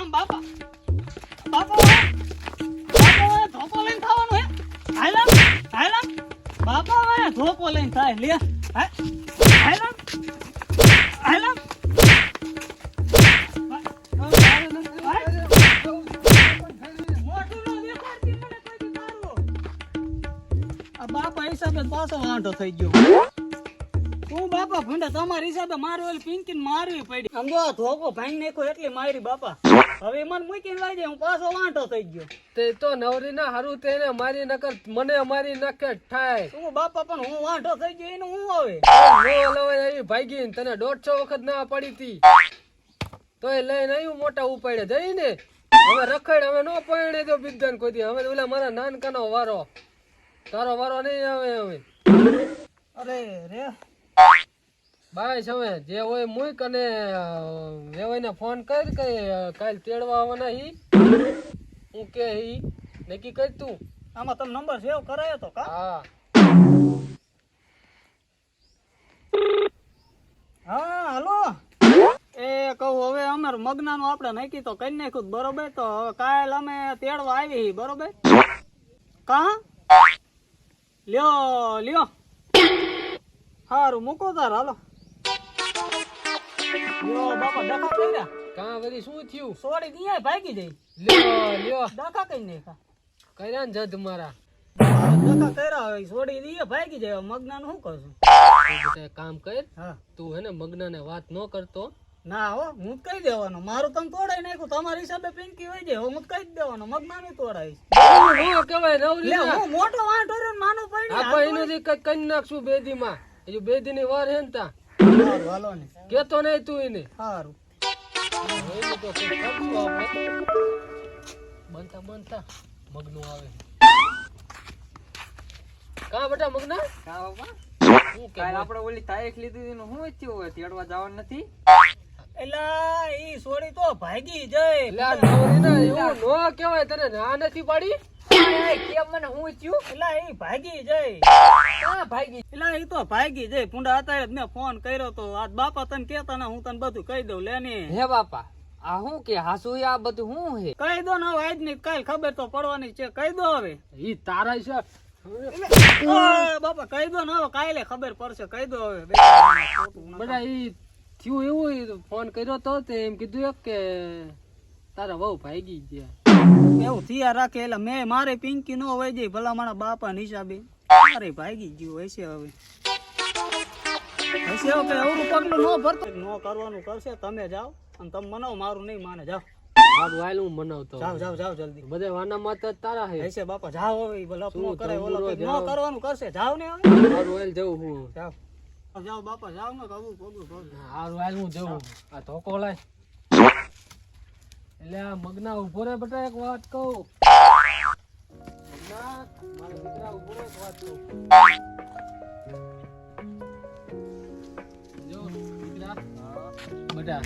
આમ બાપા. બાપા બાપા ધોકો હિસાબે પાછો વાંઢો થઈ ગયો. બાપા ભૂંડા તમારા હિસાબે મારું ઓલી પિંકી મારવી પડી. આમ જો ધોકો ભાંગી નાખ્યો એટલી મારી બાપા. હવે મને મૂકીને લઈ જાય હું પાછો વાંટો થઈ ગયો. તે તો નવરી ના હારું તેને મારી નકર મને મારી નકે થાય હું બાપા પણ હું વાંટો થઈ ગયો એનું હું આવે? નો લવાય આવી ભાગી તને દોઢસો વખત ના પડી તી તોય લઈને આવ્યું મોટા ઉપાડે જઈ ને હવે રખડ હવે નો પરણે તો બિદ્ધન કોઈ દી. હવે ઓલા મારા નાનકાનો વારો. તારો વારો નહીં આવે હવે. અરે રે. બાય હવે જે હોય મૂક અને વેવાઈને ફોન કર કે કાલ તેડવા આવવાના હી. હું કે હી નક્કી કર તું. આમાં તમે નંબર સેવ કરાયો તો કા? હા. હા હાલો. એ કહું હવે અમાર મગનાનું આપણે નક્કી તો કરી નાખ્યું બરોબર? તો હવે કાલ અમે તેડવા આવી બરોબર? કા? લ્યો લ્યો. હારું મૂકો તાર હાલો. લ્યો બાપા ડખા કર્યા કાં વળી શું થયું? સોડી દિયા ભાગી જઈ. લ્યો લ્યો. ડખા કઈ નાખા કર્યા ને જદ મારા. ડખા કર્યા હવે સોડી દિયા ભાગી જાય મગનાનું શું કરશું? બેટા કામ કર હા. તું હે ને મગ્નને વાત ન કરતો. ના હો હું જ કહી દેવાનો. મારું તમે તોડાઈ નાખ્યું તમારી હિસાબે પિંકી હોય છે હું જ કહી દેવાનો મગનાનું તોડાઈશ. હું કહેવાય લે હું મોટો વાંઢો રહ્યો ને નાનો પડી આપણે કરી નાખશું બેદીમાં? હજુ બેદીની વાર હે ને તા. સારું હાલો ને. કેતો નહીં તું એને. સારું બનતા બનતા મગનું આવે. કા બેટા મગના? હું કે આપણે ઓલી તારીખ લીધી હતી ને શું થયું તેડવા જવાનું નથી? એલા ઈ સોડી તો ભાગી જાય. એલા નવરી ના એવું ન કહેવાય તને ના નથી પાડી? કેમ મને શું થયું? એલા ઈ ભાગી જાય. ક્યાં ભાગી. એલા ઈ તો ભાગી જાય. પુંડા અત્યારે જ મેં ફોન કર્યો તો આજ બાપા તને કેતા ને હું તને બધું કહી દઉં. લે ને. હે બાપા આ શું કે? હાસુ આ બધું શું હે કહી દો ને હવે આજની કાલ ખબર તો પડવાની છે. કહી દો હવે. ઈ તારા છે. બાપા કહી દો ને હવે કાલે ખબર પડશે. કહી દો હવે. બધા ઈ થયું એવું ફોન કર્યો તો તે એમ કીધું એક કે તારા વહુ ભાગી ગયા. એવું થયા રાખે એટલે મેં મારે પિંકી નો હોય જઈ ભલા મારા બાપા હિસાબે. મારે ભાગી ગયું હશે હવે. હશે હવે કે અવરું પગલું નો ભરતો. નો કરવાનું કરશે તમે જાઓ અને તમે મનાવ મારું નહીં માને જાઓ. મારું હાલ હું મનાવતો જાવ જાવ જાવ જલ્દી. બધા વાના માત તારા હે. હશે બાપા જાઓ હવે ભલા નો કરે ઓલો તંબુરો ન કરવાનું કરશે. જાવ ને મારું જવું હું. જાઓ. જાઓ બાપા જાવ ને કબૂલ પગલું હારું હાલ હું જવું આ ધોકો લાય. એટલે આ મગના ઊભો રે બટા, એક વાત કહું. બેટા,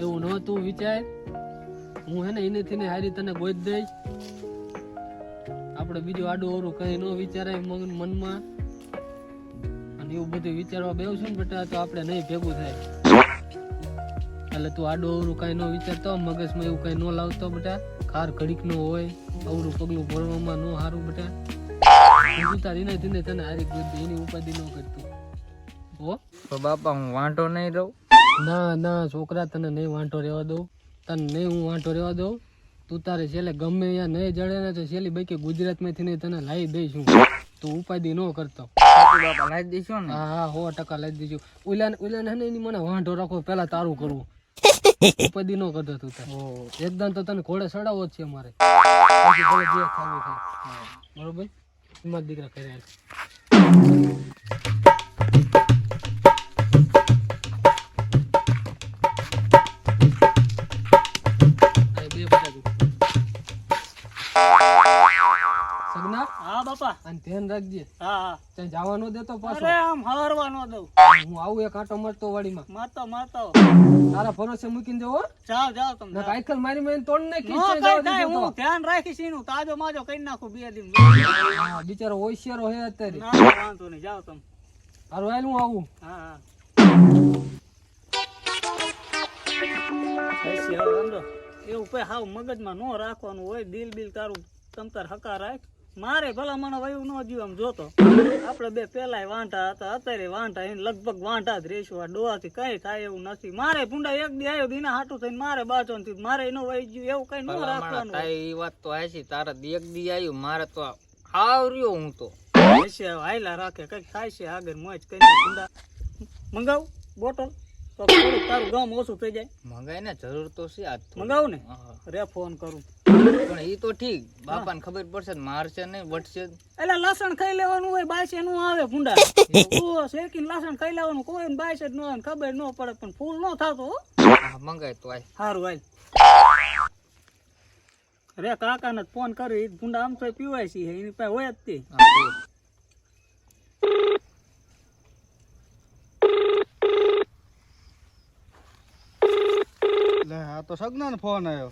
એવું ન તું વિચાર. હું હે ને એને થઈને હારી તને ગોઈ દઈશ. આપણે બીજું આડું ઓરું કઈ ન વિચારાય મગન મનમાં. અને એવું બધું વિચારવા બેસું ને બેટા, તો આપણે નહીં ભેગું થાય. એટલે તું આડો અવરું કાંઈ ન વિચારતો મગજમાં એવું કાંઈ ન લાવતો બેટા. ખાર ઘડીક નો હોય અવરું પગલું ભરવામાં ન સારું બેટા. તારી ને ધીને તને હારી ગયું એની ઉપાધિ ન કરતું. હો? તો બાપા હું વાંટો નહીં રહું? ના ના છોકરા તને નહીં વાંટો રહેવા દઉં. તને નહીં હું વાંટો રહેવા દઉં. તું તારે છેલ્લે ગમે ત્યાં નહીં જડે ને તો છેલ્લી બાકી ગુજરાતમાંથી નહીં તને લાવી દઈશું. તું ઉપાધિ ન કરતો. બાપા લાવી દઈશું ને? હા હા સો ટકા લાવી દઈશું. ઉલાન ઉલાન હે ને એની મને વાંઢો રાખો પહેલાં તારું કરવું ઉપાધિ નો કરતો તું તાર. એકદમ તો તને ઘોડે ચડાવવો જ છે મારે પછી ભલે જે થવું થાય બરોબર હિંમત દીકરા કર્યા બે બટાકું. હા બાપા. અને ધ્યાન રાખજે. હા હા. ત્યાં જવા ન દેતો પાછો. અરે આમ હરવા ન દઉં. હું આવું એક આટો મારતો વાડીમાં. મારતો મારતો. તારા ભરોસે મૂકીને જવો જાવ જાવ તમે સાયકલ મારી મેં તોડ ને કઈ જવા હું ધ્યાન રાખીશ એનું. તાજો માજો કરી નાખું બે દિન હા, બિચારો હોશિયારો હે અત્યારે. ના વાંધો નહીં જાવ તમે. હારું હાલ હું આવું. હા હા. એવું કઈ હાવ મગજમાં ન રાખવાનું હોય દિલ બિલ તારું તમતાર હકા રાખ મારે ભલા મને વયું ન જીવ આમ જોતો. આપણે બે પેલાય વાંટા હતા અત્યારે વાંટા એને લગભગ વાંટા જ રહીશું. આ ડોહાથી કઈ થાય એવું નથી. મારે ભૂંડા એક દી આવ્યો દીના હાટું થઈને મારે બાચો થયું. મારે એનો વહી ગયું એવું કઈ ન રાખવાનું. એ ઈ વાત તો હાચી. તારા એક દી આવ્યું મારે તો આવ્યો હું તો. હાયલા રાખે કંઈક થાય છે આગળ મોજ કઈ ભૂંડા. મંગાવ બોટલ? તો થોડુંક તારું ગામ ઓછું થઈ જાય. મંગાઈ ને જરૂર તો છે આજ. મંગાવું ને રે ફોન કરું. પણ તો ઠીક બાપાને ખબર પડશે ને મારશે નહીં વટશે. એટલે લસણ ખાઈ લેવાનું હોય બાયસે નું આવે ભૂંડા. શેકીને લસણ ખાઈ લેવાનું કોઈ બાયસે છે ન આવે ને ખબર ન પડે પણ ફૂલ ન થતો મંગાય તો આય. સારું હાલ. રે કાકાને ફોન કર્યો એ ભૂંડા આમ તો પીવાય છે એની પાસે હોય જ તે હા, તે. લે આ તો સગનાનો ફોન આવ્યો.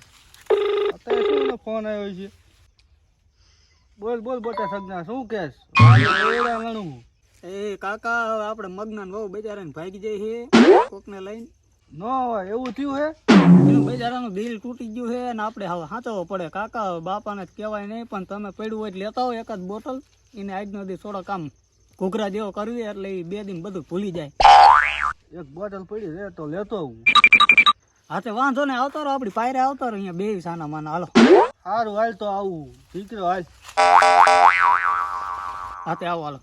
અત્યારે શું ફોન આવ્યો છે? બોલ બોલ બોટા સગના શું કેસ એ કાકા હવે આપણે મગનાન બહુ બજારાને ભાગી જાય છે કોકને લઈને. ન હોય એવું થયું હે? એનું બજારાનું દિલ તૂટી ગયું છે અને આપણે હવે સાચવવો પડે. કાકા બાપાને જ કહેવાય નહીં પણ તમે પડ્યું હોય લેતા હોય એકાદ બોટલ. એને આજનો દી થોડો કામ ઘૂઘરા જેવો કરવી એટલે એ બે દિન બધું ભૂલી જાય. એક બોટલ પડી રે તો લેતો આવું. હાથે વાંધો ને આવતો રહો આપડી પાયરે આવતો રહો અહીંયા બે સાના માના. હાલો. સારું હાલ તો આવું. દીકરો હાલ. હાથે આવો હાલો.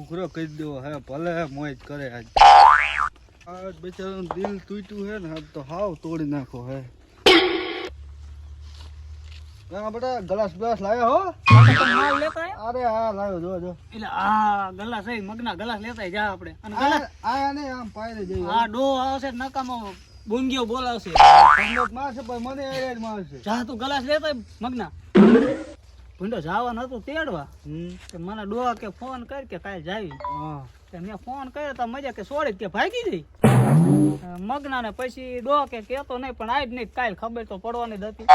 મગનાને કહી દેવો હે ભલે મોજ કરે આજ. આજ બેચારાનું દિલ તૂટ્યું હે ને તો હાવ તોડી નાખો હે. હા બેટા ગ્લાસ ગ્લાસ લાવ્યા હો? માલ લેતા અરે હા લાવ્યો જો જો એટલે આ ગલાસ એ મગના ગલાસ લેતા જા આપણે. અને ગલાસ આ ને આમ પાયરે જઈ આ ડો આવશે નકામો બોંગીઓ બોલાવશે. મારશે પણ મને જ મારશે. જા તું ગલાસ લેતા મગના. ભૂંડો જવાનું હતું તેડવા. કે મને ડોહા કે ફોન કર કે કાલે જાવી. તે મેં ફોન કર્યો તો મજા કે સોડી કે ભાગી જઈ મગના ને પછી ડોહા કે કેતો નહીં પણ આજ નહીં કાલ ખબર તો પડવાની જ હતી.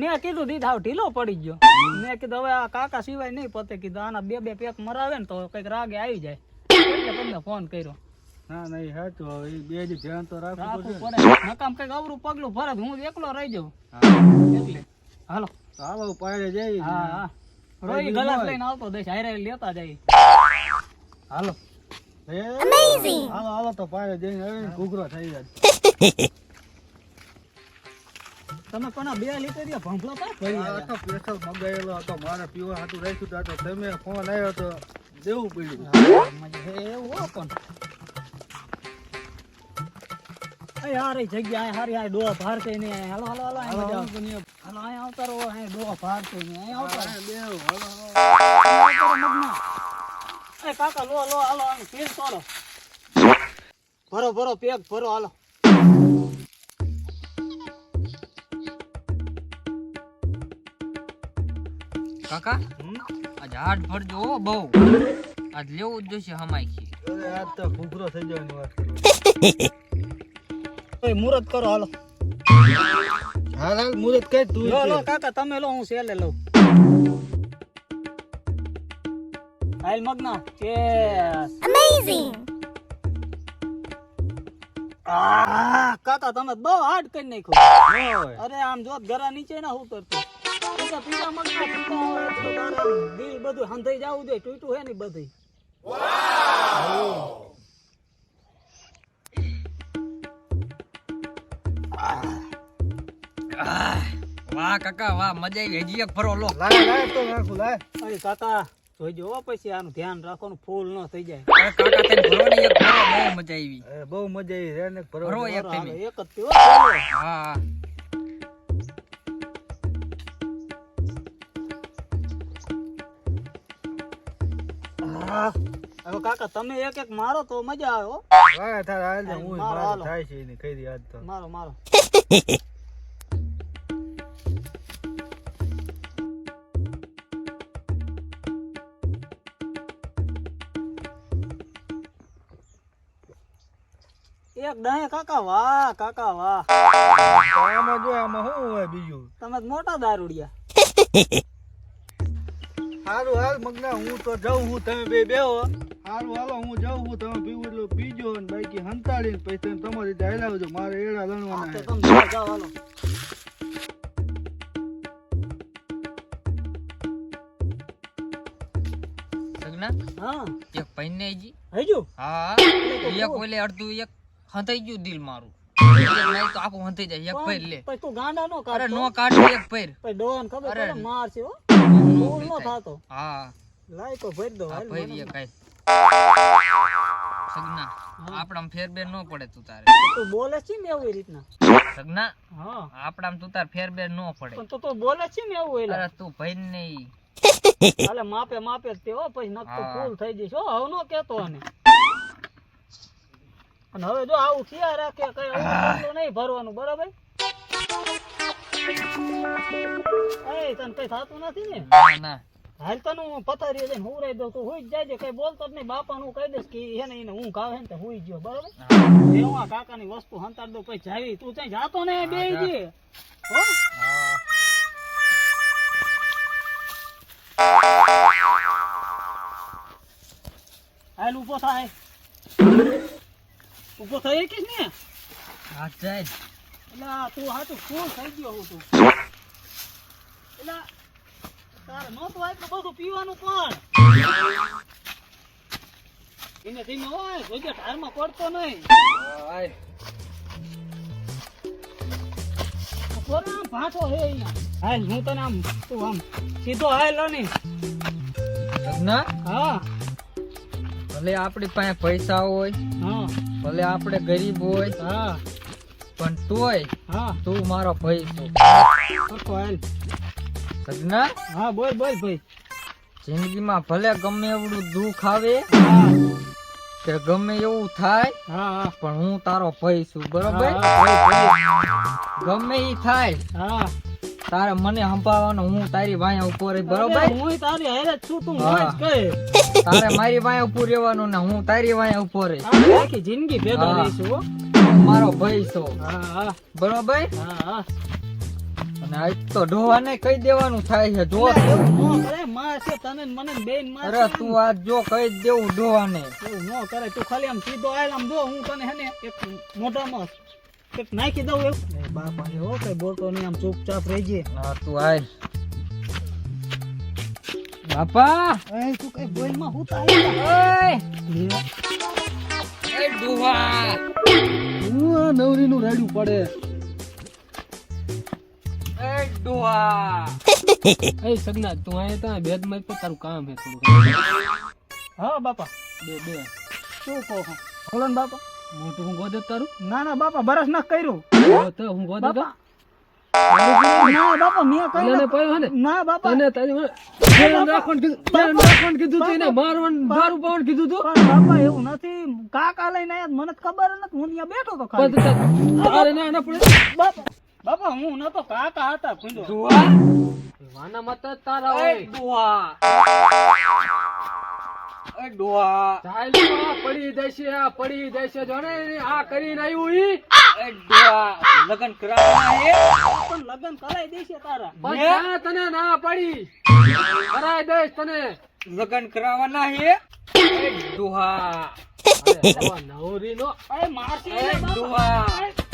મેં કીધું દીધા હાવ ઢીલો પડી ગયો. મેં કીધું હવે આ કાકા સિવાય નહીં પતે કીધું આના બે બે પેક મરાવે ને તો કંઈક રાગે આવી જાય. એટલે તમને ફોન કર્યો. ના નહીં સાચું હવે બે જ ધ્યાન તો રાખવું રાખવું પડે નકામ કંઈક અવરું પગલું ભરત હું એકલો રહી જાઉં. એટલે. હાલો. ચાલો પાયરે જઈ હા હા. રોઈ ગલાસ લઈને આવતો દઈશ હારે લેતા જાય. હાલો. હાલો હાલો તો પાયરે જઈને ઘૂઘરો થઈ જાય. તમે પણ આ બે લીટર ભંભલો પર? ભરી આ આવ્યા. તો હતો મારે પીવા હાટું રાખ્યું હતું તો તમે ફોન આવ્યો તો દેવું પડ્યું. એવું હો પણ. એ જગ્યા આ હારી આ ડોહ ભારતે નહીં ને હાલો હાલો હાલો આવે. હાલો અહીં આવતા રહો અહીં ડોહ ભારતે ને અહીં આવતા રહો. દેવું હાલો હાલો. એ કાકા લો લો હાલો આનું પીર તોડો ભરો ભરો પેક ભરો હાલો. કાકા આ ઝાડ ભરજો હો બહુ. આજ લેવું જ જોઈશે હમાઈ અરે આજ તો ઘૂઘરો થઈ જવાની વાત કરો. મુહૂર્ત કરો હાલો. હાલ હાલ મુરત કઈ તું લો લો કાકા તમે લો હું સેલે લઉં. હાલ મગના ચેસ અમેઝિંગ કાકા તમે બહુ હાર્ડ કરી નાખ્યું. અરે આમ જો ઘરા નીચે ના ઉતરતું મગના તારે દિલ બધું હંધાઈ જવું જોઈએ. તૂટ્યું હે ને બધું વાહ કાકા વાહ મજા આવી હજી એક ફરો લો. લાય લાય તો નાખું લાય. અરે કાકા જોઈજો હો પછી આનું ધ્યાન રાખવાનું ફૂલ ન થઈ જાય. અરે કાકા તને ભરો ને એક ભરો બહુ મજા આવી. એ બહુ મજા આવી રે ને ભરો. ભરો એક તમે. એક જ પીવો હા હવે કાકા તમે એક એક મારો તો મજા આવે હો. મારો થાય છે એની કઈ દી તો. મારો મારો. એક ડાય કાકા વાહ કાકા વાહ. આમાં જો આમાં શું હોય બીજું? તમે મોટા દારૂડિયા. સારું હાલ મગના હું તો જાઉં હું તમે બે બેહો. સારું હાલો હું જાઉં હું તમે પીવું એટલે પીજો ને બાકી હંતાડીને પછી તમે તમારી રીતે હલાવજો મારે એડા લણવાના તમે જાઓ, હાલો. હા. એક પૈને જી હજુ. હા એક ઓલે અડધું એક હંતાઈ ગયું દિલ મારું. નહીં તો આખું હંતાઈ જાય. એક પૈર લે. પછી તું ગાંડા નો અરે નો કાઢ એક પૈર પછી ડોન ખબર પડે માર છે હો ફૂલ નો થાતો. હા. લાય તો ભરી દો હાલ પૈર મને. એક સગના આપણામાં ફેર બેર પડે તું તારે. તું બોલે છે ને એવી રીતના? સગના હા. આપણામાં તું તાર ફેર બેર પડે. પણ તો તું બોલે છે ને એવું એલા? અરે તું ભાઈ નહીં અલે માપે માપે તે હો પછી નકતો હા. ફૂલ થઈ જઈશ. હો હવ નો કેતો આને. અને હવે જો આવું ખિયા રાખે કઈ આવું નહીં ભરવાનું બરાબર? એ તને કઈ થતું નથી ને? ના ના. હાલ તને હું પથારી જઈને હુંરાઈ દઉં તું હુઈ જ જાજે કઈ બોલતો જ નહીં. બાપા નું કહી દઈશ કે એને એને ઊંઘ આવે ને તો હુઈ ગયો બરાબર? એવું કાકાની વસ્તુ હંતાડ દઉં પછી જાવી. તું ત્યાં જાતો ને બે જી. હો હા? હાલ ઊભો થાય. ઊભો થઈ કે ને? હા જાય એટલે તું હાચું ફૂલ થઈ ગયો હું તું. એટલે તારે નહોતું આટલું બધું પીવાનું પણ. ધીમે ધીમે હોય જોજે ઢારમાં પડતો નહીં. ભાંઠો હે હાલ હું તને આમ તું આમ સીધો હાલ સગના હા. ભલે આપણી પાસે પૈસા હોય હા. ભલે આપણે ગરીબ હોય હા. પણ તોય હા. તું મારો ભાઈ છું. હા બોલ બોલ ભાઈ. જિંદગીમાં ભલે ગમે એવડું દુઃખ આવે કે ગમે એવું થાય પણ હું તારો ભાઈ છું બરોબર. ગમે ઈ થાય હા. તારે મને સંભાળવાનો હું તારી વાંહે ઊભો રહી બરોબર? હું તારી હારે છું તું. મોજ કહે તારે મારી વાંહે ઉભું રહેવાનું ને હું તારી વાંહે ઊભો રહી આખી જિંદગી ભેગા રહીશું મારો ભાઈ છો. બરોબર? હા હા. અને આજ તો ઢોવાને કહી દેવાનું થાય છે જો. એટલે એવું ન કરે માં છે તને મને બેનમાં અરે તું આજ જો કહી દેવું ઢોવાને ન કરે તું ખાલી આમ સીધો આયલ આમ જો હું તને હે ને એક મોઢામાં એક નાખી દઉં એવું બાપા હો કઈ બોલતો નહીં આમ ચૂપચાપ રહેજે. હા તું આય. બાપા! એ તું કઈ બોલમાં હું તો ઓય! આવ્યો એ ડોહા નવરી નું રાડ્યું પડે. એ સગના તું આયા તા માં તારું કામ હે થોડું. હા બાપા. બે બે. શું કહો છો? બાપા. મોટું હું ગોદે તારું? ના ના બાપા બરસ ના કર્યું. તો હું ગોદે તો ના બાપા મેં એટલે કર્યું પડ્યો ને ના. બાપા. તને તારી મને ધ્યાન કીધું તું એને મારવાનું દારૂ પાવાનું કીધું તું. બાપા એવું નથી. કાકા લઈને આયા મને ખબર નથી. હું બેઠો તો ખાલી. ના ના પડે. બાપા બાપા હું નતો કાકા હતા ડોહા વાના માતા તારા ડોહા. એ ડોહા આ પડી દેશે આ પડી આ કરીને આવ્યું ઈ. લગન કરાવવાના હે પણ લગ્ન કરાઈ દેશે તારા. પણ તને ના પડી? કરાય દઈશ તને. લગન કરાવવાના હે? ડોહા. નવરી નવરીનો અરે એ ને બાપા. ડોહા.